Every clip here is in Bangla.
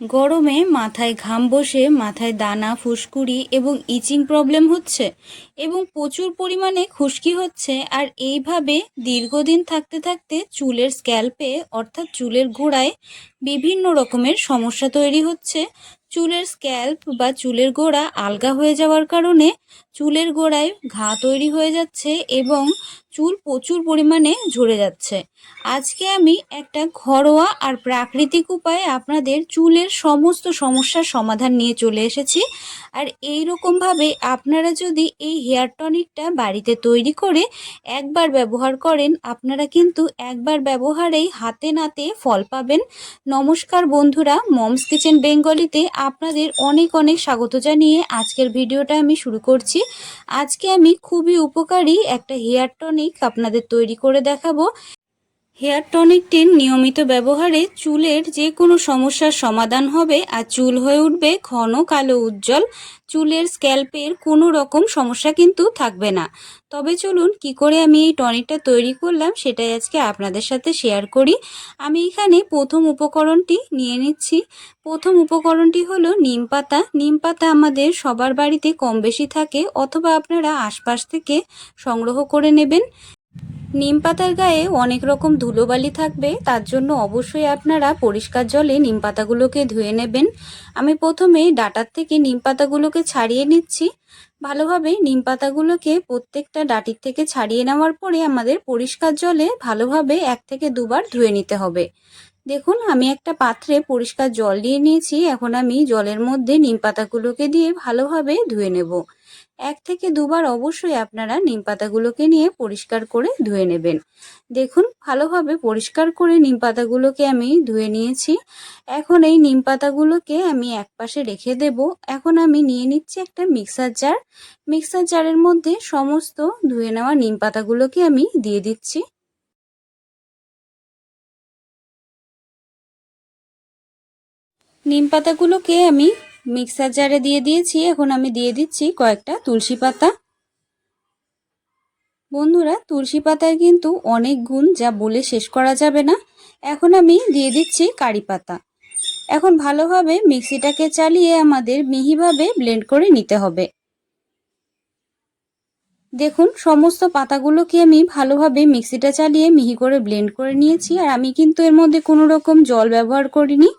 গরমে মাথায় ঘাম বসে, মাথায় দানা, ফুসকুড়ি এবং ইচিং প্রবলেম হচ্ছে এবং প্রচুর পরিমাণে খুশকি হচ্ছে। আর এইভাবে দীর্ঘদিন থাকতে থাকতে চুলের স্ক্যাল্পে অর্থাৎ চুলের গোড়ায় বিভিন্ন রকমের সমস্যা তৈরি হচ্ছে। চুলের স্ক্যাল্প বা চুলের গোড়া আলগা হয়ে যাওয়ার কারণে চুলের গোড়ায় ঘা তৈরি হয়ে যাচ্ছে এবং চুল প্রচুর পরিমাণে ঝরে যাচ্ছে। আজকে আমি একটা ঘরোয়া আর প্রাকৃতিক উপায়ে আপনাদের চুলের সমস্ত সমস্যার সমাধান নিয়ে চলে এসেছি। আর এই রকমভাবে আপনারা যদি এই হেয়ার টনিকটা বাড়িতে তৈরি করে একবার ব্যবহার করেন, আপনারা কিন্তু একবার ব্যবহারেই হাতে নাতে ফল পাবেন। নমস্কার বন্ধুরা, মমস কিচেন বেঙ্গলিতে আপনাদের অনেক অনেক স্বাগত জানিয়ে আজকের ভিডিওটা আমি শুরু করছি। আজকে আমি খুবই উপকারী একটা হেয়ার টনিক আপনাদের তৈরি করে দেখাবো। হেয়ার টনিকটির নিয়মিত ব্যবহারে চুলের যে কোনো সমস্যার সমাধান হবে আর চুল হয়ে উঠবে ঘন কালো উজ্জ্বল। চুলের স্ক্যাল্পের কোনো রকম সমস্যা কিন্তু থাকবে না। তবে চলুন কি করে আমি এই টনিকটা তৈরি করলাম সেটাই আজকে আপনাদের সাথে শেয়ার করি। আমি এখানে প্রথম উপকরণটি নিয়ে নিচ্ছি। প্রথম উপকরণটি হলো নিম পাতা। নিম পাতা আমাদের সবার বাড়িতে কম বেশি থাকে, অথবা আপনারা আশপাশ থেকে সংগ্রহ করে নেবেন। নিম পাতার গায়ে অনেক রকম ধুলোবালি থাকবে, তার জন্য অবশ্যই আপনারা পরিষ্কার জলে নিম পাতাগুলোকে ধুয়ে নেবেন। আমি প্রথমে ডাটার থেকে নিম পাতাগুলোকে ছাড়িয়ে নিচ্ছি। ভালোভাবে নিম পাতাগুলোকে প্রত্যেকটা ডাটির থেকে ছাড়িয়ে নেওয়ার পরে আমাদের পরিষ্কার জলে ভালোভাবে এক থেকে দুবার ধুয়ে নিতে হবে। দেখুন, আমি একটা পাত্রে পরিষ্কার জল দিয়ে নিয়েছি। এখন আমি জলের মধ্যে নিম পাতাগুলোকে দিয়ে ভালোভাবে ধুয়ে নেব। এক থেকে দুবার অবশ্যই আপনারা নিম পাতাগুলোকে নিয়ে পরিষ্কার করে ধুয়ে নেবেন। দেখুন, ভালোভাবে পরিষ্কার করে নিম পাতাগুলোকে আমি ধুয়ে নিয়েছি। এখন এই নিম পাতাগুলোকে আমি এক পাশে রেখে দেব। এখন আমি নিয়ে নিচ্ছি একটা মিক্সার জার। মিক্সার জারের মধ্যে সমস্ত ধুয়ে নেওয়া নিম পাতাগুলোকে আমি দিয়ে দিচ্ছি। নিম পাতাগুলোকে আমি মিক্সার জারে দিয়ে দিয়েছি। এখন আমি দিয়ে দিচ্ছি কয়েকটা তুলসী পাতা। বন্ধুরা, তুলসী পাতার কিন্তু অনেক গুণ যা বলে শেষ করা যাবে না। এখন আমি দিয়ে দিচ্ছি কারি পাতা। এখন ভালোভাবে মিক্সিটাকে চালিয়ে আমাদের মিহিভাবে ব্লেন্ড করে নিতে হবে। দেখুন, সমস্ত পাতাগুলোকে আমি ভালোভাবে মিক্সিটা চালিয়ে মিহি করে ব্লেন্ড করে নিয়েছি, আর আমি কিন্তু এর মধ্যে কোনো রকম জল ব্যবহার করিনি।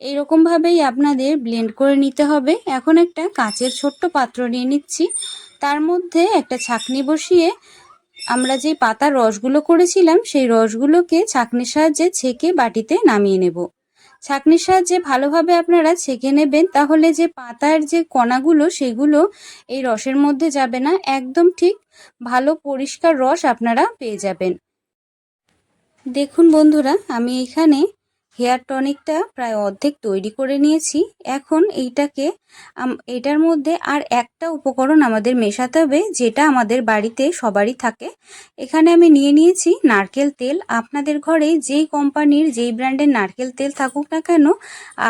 এইরকমভাবেই আপনাদের ব্লেন্ড করে নিতে হবে। এখন একটা কাঁচের ছোট্ট পাত্র নিয়ে নিচ্ছি। তার মধ্যে একটা ছাকনি বসিয়ে আমরা যে পাতার রসগুলো করেছিলাম, সেই রসগুলোকে ছাকনির সাহায্যে ছেঁকে বাটিতে নামিয়ে নেব। ছাকনির সাহায্যে ভালোভাবে আপনারা ছেঁকে নেবেন, তাহলে যে পাতার যে কণাগুলো, সেগুলো এই রসের মধ্যে যাবে না। একদম ঠিক ভালো পরিষ্কার রস আপনারা পেয়ে যাবেন। দেখুন বন্ধুরা, আমি এখানে হেয়ার টনিকটা প্রায় অর্ধেক তৈরি করে নিয়েছি। এখন এইটাকে এটার মধ্যে আর একটা উপকরণ আমাদের মেশাতে হবে, যেটা আমাদের বাড়িতে সবারই থাকে। এখানে আমি নিয়ে নিয়েছি নারকেল তেল। আপনাদের ঘরে যেই কোম্পানির, যেই ব্র্যান্ডের নারকেল তেল থাকুক না কেন,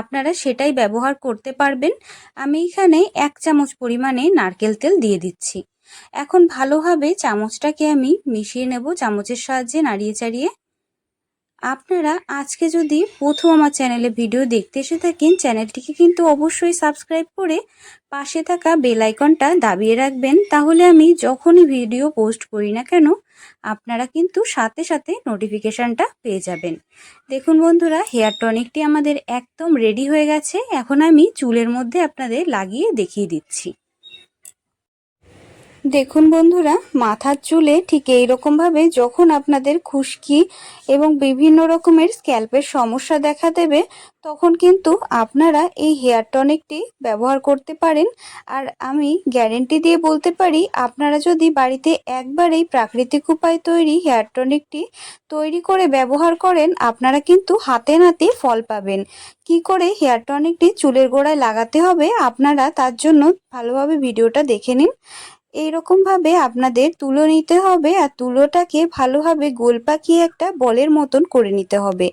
আপনারা সেটাই ব্যবহার করতে পারবেন। আমি এখানে এক চামচ পরিমাণে নারকেল তেল দিয়ে দিচ্ছি। এখন ভালোভাবে চামচটাকে আমি মিশিয়ে নেব। চামচের সাহায্যে নাড়িয়ে চাড়িয়ে আপনারা আজকে যদি প্রথম আমার চ্যানেলে ভিডিও দেখতে এসে থাকেন, চ্যানেলটিকে কিন্তু অবশ্যই সাবস্ক্রাইব করে পাশে থাকা বেল আইকনটা দাবিয়ে রাখবেন। তাহলে আমি যখনই ভিডিও পোস্ট করি না কেন, আপনারা কিন্তু সাথে সাথে নোটিফিকেশানটা পেয়ে যাবেন। দেখুন বন্ধুরা, হেয়ার টনিকটি আমাদের একদম রেডি হয়ে গেছে। এখন আমি চুলের মধ্যে আপনাদের লাগিয়ে দেখিয়ে দিচ্ছি। দেখুন বন্ধুরা, মাথার চুলে ঠিক এই ভাবে যখন আপনাদের খুশকি এবং বিভিন্ন রকমের স্ক্যাল্পের সমস্যা দেখা দেবে, তখন কিন্তু আপনারা এই হেয়ার টনিকটি ব্যবহার করতে পারেন। আর আমি গ্যারেন্টি দিয়ে বলতে পারি, আপনারা যদি বাড়িতে একবার এই প্রাকৃতিক উপায় তৈরি হেয়ার টনিকটি তৈরি করে ব্যবহার করেন, আপনারা কিন্তু হাতে নাতে ফল পাবেন। কি করে হেয়ার টনিকটি চুলের গোড়ায় লাগাতে হবে, আপনারা তার জন্য ভালোভাবে ভিডিওটা দেখে নিন। এইরকমভাবে আপনাদের তুলো নিতে হবে আর তুলোটাকে ভালোভাবে গোল পাকিয়ে একটা বলের মতন করে নিতে হবে।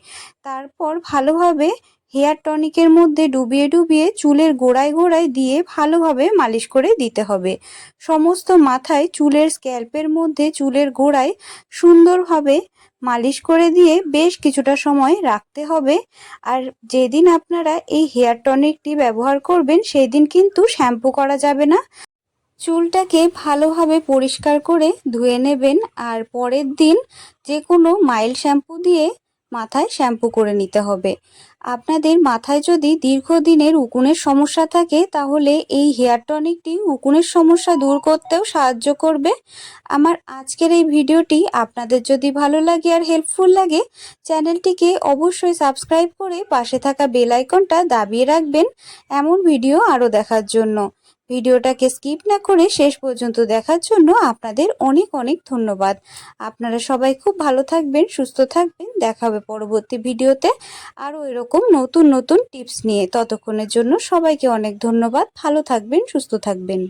তারপর ভালোভাবে হেয়ার টনিকের মধ্যে ডুবিয়ে ডুবিয়ে চুলের গোড়ায় গোড়ায় দিয়ে ভালোভাবে মালিশ করে দিতে হবে। সমস্ত মাথায় চুলের স্ক্যাল্পের মধ্যে চুলের গোড়ায় সুন্দরভাবে মালিশ করে দিয়ে বেশ কিছুটা সময় রাখতে হবে। আর যেদিন আপনারা এই হেয়ার টনিকটি ব্যবহার করবেন সেই দিন কিন্তু শ্যাম্পু করা যাবে না। চুলটাকে ভালোভাবে পরিষ্কার করে ধুয়ে নেবেন আর পরের দিন যে কোনো মাইল্ড শ্যাম্পু দিয়ে মাথায় শ্যাম্পু করে নিতে হবে। আপনাদের মাথায় যদি দীর্ঘদিনের উকুনের সমস্যা থাকে, তাহলে এই হেয়ার টনিকটি উকুনের সমস্যা দূর করতেও সাহায্য করবে। আমার আজকের এই ভিডিওটি আপনাদের যদি ভালো লাগে আর হেল্পফুল লাগে, চ্যানেলটিকে অবশ্যই সাবস্ক্রাইব করে পাশে থাকা বেল আইকনটা দাবিয়ে রাখবেন এমন ভিডিও আরও দেখার জন্য। ভিডিওটাকে স্কিপ না করে শেষ পর্যন্ত দেখার জন্য আপনাদের অনেক অনেক ধন্যবাদ। আপনারা সবাই খুব ভালো থাকবেন, সুস্থ থাকবেন। দেখা হবে পরবর্তী ভিডিওতে আরও এরকম নতুন নতুন টিপস নিয়ে। ততক্ষণের জন্য সবাইকে অনেক ধন্যবাদ। ভালো থাকবেন, সুস্থ থাকবেন।